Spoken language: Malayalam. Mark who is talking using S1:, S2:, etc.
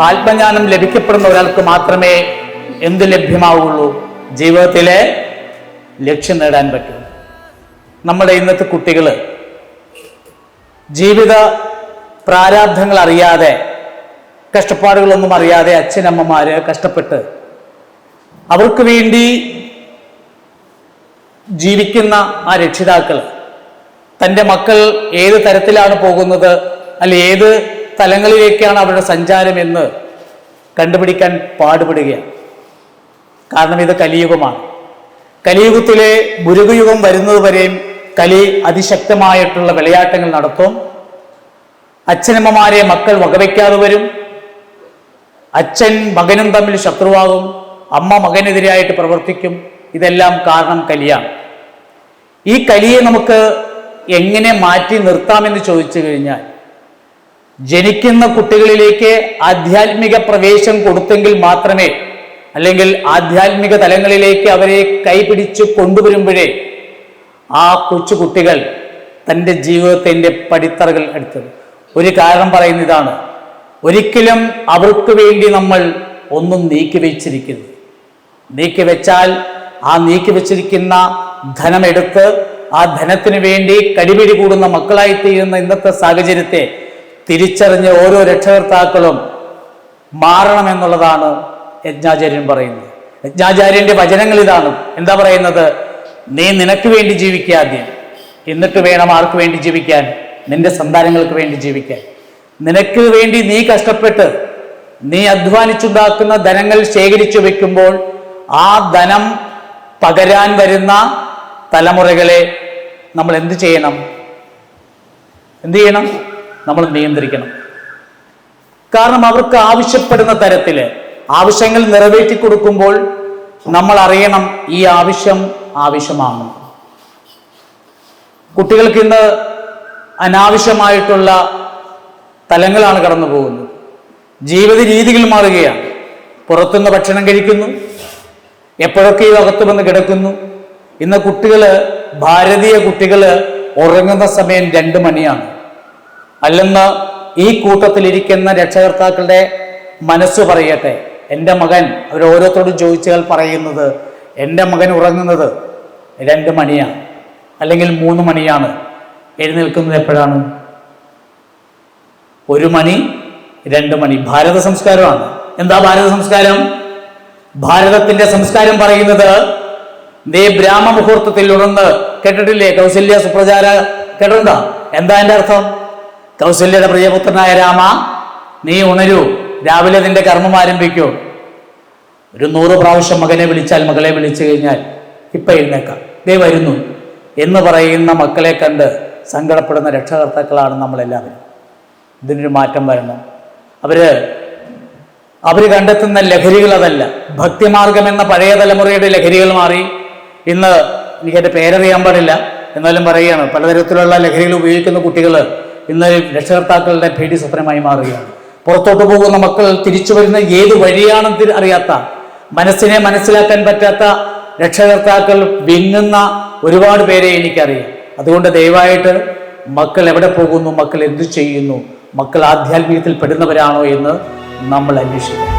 S1: ആത്മജ്ഞാനം ലഭിക്കപ്പെടുന്ന ഒരാൾക്ക് മാത്രമേ എന്ത് ലഭ്യമാവുള്ളൂ? ജീവിതത്തിലെ ലക്ഷ്യം നേടാൻ പറ്റൂ. നമ്മുടെ ഇന്നത്തെ കുട്ടികൾ ജീവിത പ്രാരാബ്ധങ്ങൾ അറിയാതെ കഷ്ടപ്പാടുകളൊന്നും അറിയാതെ അച്ഛനമ്മമാര് കഷ്ടപ്പെട്ട് അവർക്ക് വേണ്ടി ജീവിക്കുന്ന ആ രക്ഷിതാക്കൾ തന്റെ മക്കൾ ഏത് തരത്തിലാണ് പോകുന്നത് അല്ലെ ഏത് തലങ്ങളിലേക്കാണ് അവരുടെ സഞ്ചാരം എന്ന് കണ്ടുപിടിക്കാൻ പാടുപെടുകയാണ്. കാരണം ഇത് കലിയുഗമാണ്. കലിയുഗത്തിലെ മുരുകയുഗം വരുന്നതുവരെയും കലി അതിശക്തമായിട്ടുള്ള വിളയാട്ടങ്ങൾ നടത്തും അച്ഛനമ്മമാരെ മക്കൾ വകവയ്ക്കാതെ വരും. അച്ഛൻ മകനും തമ്മിൽ ശത്രുവാകും. അമ്മ മകനെതിരായിട്ട് പ്രവർത്തിക്കും. ഇതെല്ലാം കാരണം കലിയാണ്. ഈ കലിയെ നമുക്ക് എങ്ങനെ മാറ്റി നിർത്താമെന്ന് ചോദിച്ചു കഴിഞ്ഞാൽ ജനിക്കുന്ന കുട്ടികളിലേക്ക് ആധ്യാത്മിക പ്രവേശം കൊടുത്തെങ്കിൽ മാത്രമേ അല്ലെങ്കിൽ ആധ്യാത്മിക തലങ്ങളിലേക്ക് അവരെ കൈപിടിച്ച് കൊണ്ടുവരുമ്പോഴേ ആ കൊച്ചു കുട്ടികൾ തന്റെ ജീവിതത്തിന്റെ പടിത്തറകൾ എടുത്തത്. ഒരു കാരണം പറയുന്ന ഇതാണ്. ഒരിക്കലും അവർക്ക് വേണ്ടി നമ്മൾ ഒന്നും നീക്കി വെച്ചിരിക്കുന്നു നീക്കി വെച്ചാൽ ആ നീക്കി വെച്ചിരിക്കുന്ന ധനമെടുത്ത് ആ ധനത്തിന് വേണ്ടി കടിപിടി കൂടുന്ന മക്കളായി തീരുന്ന ഇന്നത്തെ സാഹചര്യത്തെ തിരിച്ചറിഞ്ഞ് ഓരോ രക്ഷകർത്താക്കളും മാറണമെന്നുള്ളതാണ് യജ്ഞാചാര്യൻ പറയുന്നത്. യജ്ഞാചാര്യന്റെ വചനങ്ങൾ ഇതാണ്. എന്താ പറയുന്നത്? നീ നിനക്ക് വേണ്ടി ജീവിക്കുക ആദ്യം എന്നിട്ട് വേണം ആർക്ക് വേണ്ടി ജീവിക്കാൻ? നിന്റെ സന്താനങ്ങൾക്ക് വേണ്ടി ജീവിക്കാൻ. നിനക്ക് വേണ്ടി നീ കഷ്ടപ്പെട്ട് നീ അധ്വാനിച്ചുണ്ടാക്കുന്ന ധനങ്ങൾ ശേഖരിച്ചു വെക്കുമ്പോൾ ആ ധനം പകരാൻ വരുന്ന തലമുറകളെ നമ്മൾ എന്ത് ചെയ്യണം? എന്ത് ചെയ്യണം? നമ്മൾ നിയന്ത്രിക്കണം. കാരണം അവർക്ക് ആവശ്യപ്പെടുന്ന തരത്തിൽ ആവശ്യങ്ങൾ നിറവേറ്റി കൊടുക്കുമ്പോൾ നമ്മൾ അറിയണം ഈ ആവശ്യം ആവശ്യമാണ്. കുട്ടികൾക്ക് ഇന്ന് അനാവശ്യമായിട്ടുള്ള തലങ്ങളാണ് കടന്നു പോകുന്നത്. ജീവിത രീതികൾ മാറുകയാണ്. പുറത്തുനിന്ന് ഭക്ഷണം കഴിക്കുന്നു. എപ്പോഴൊക്കെ ഈ അകത്ത് വന്ന് കിടക്കുന്നു. ഇന്ന് കുട്ടികൾ ഭാരതീയ കുട്ടികൾ ഉറങ്ങുന്ന സമയം രണ്ട് മണിയാണ്. അല്ലെന്ന് ഈ കൂട്ടത്തിലിരിക്കുന്ന രക്ഷകർത്താക്കളുടെ മനസ്സ് പറയട്ടെ. എന്റെ മകൻ അവർ ഓരോരുത്തരോടും ചോദിച്ചാൽ പറയുന്നത് എന്റെ മകൻ ഉറങ്ങുന്നത് രണ്ട് മണിയാണ് അല്ലെങ്കിൽ മൂന്ന് മണിയാണ്. എഴുന്നേൽക്കുന്നത് എപ്പോഴാണ്? ഒരു മണി രണ്ട് മണി. ഭാരത സംസ്കാരമാണ്. എന്താ ഭാരത സംസ്കാരം? ഭാരതത്തിന്റെ സംസ്കാരം പറയുന്നത് നീ ബ്രാഹ്മ മുഹൂർത്തത്തിൽ ഉണർന്ന് കേട്ടിട്ടില്ലേ? കൗസല്യ സുപ്രചാര കേട്ടിട്ടുണ്ടോ? എന്താ എന്റെ അർത്ഥം? കൗസല്യയുടെ പ്രിയപുത്രനായ രാമ നീ ഉണരൂ. രാവിലെ നിന്റെ കർമ്മം ആരംഭിക്കൂ. ഒരു നൂറ് പ്രാവശ്യം മകനെ വിളിച്ചാൽ മകളെ വിളിച്ചു കഴിഞ്ഞാൽ ഇപ്പൊ എഴുന്നേക്കാം. ദേ വരുന്നു. എന്ന് പറയുന്ന മക്കളെ കണ്ട് സങ്കടപ്പെടുന്ന രക്ഷകർത്താക്കളാണ് നമ്മളെല്ലാവരും. ഇതിനൊരു മാറ്റം വരണം. അവർ അവർ കണ്ടെത്തുന്ന ലഹരികൾ അതല്ല. ഭക്തിമാർഗം എന്ന പഴയ തലമുറയുടെ ലഹരികൾ മാറി. ഇന്ന് എനിക്ക് എന്റെ പേരറിയാൻ പാടില്ല. എന്നാലും പറയുകയാണ് പലതരത്തിലുള്ള ലഹരികൾ ഉപയോഗിക്കുന്ന കുട്ടികൾ ഇന്ന് രക്ഷകർത്താക്കളുടെ പേടി സ്വപ്നമായി മാറുകയാണ്. പുറത്തോട്ട് പോകുന്ന മക്കൾ തിരിച്ചു വരുന്ന ഏത് വഴിയാണെന്ന് അറിയാത്ത മനസ്സിനെ മനസ്സിലാക്കാൻ പറ്റാത്ത രക്ഷകർത്താക്കൾ വിങ്ങുന്ന ഒരുപാട് പേരെ എനിക്കറിയാം. അതുകൊണ്ട് ദയവായിട്ട് മക്കൾ എവിടെ പോകുന്നു മക്കൾ എന്തു ചെയ്യുന്നു മക്കൾ ആധ്യാത്മികത്തിൽ പെടുന്നവരാണോ എന്ന് നമ്മൾ അന്വേഷിക്കണം.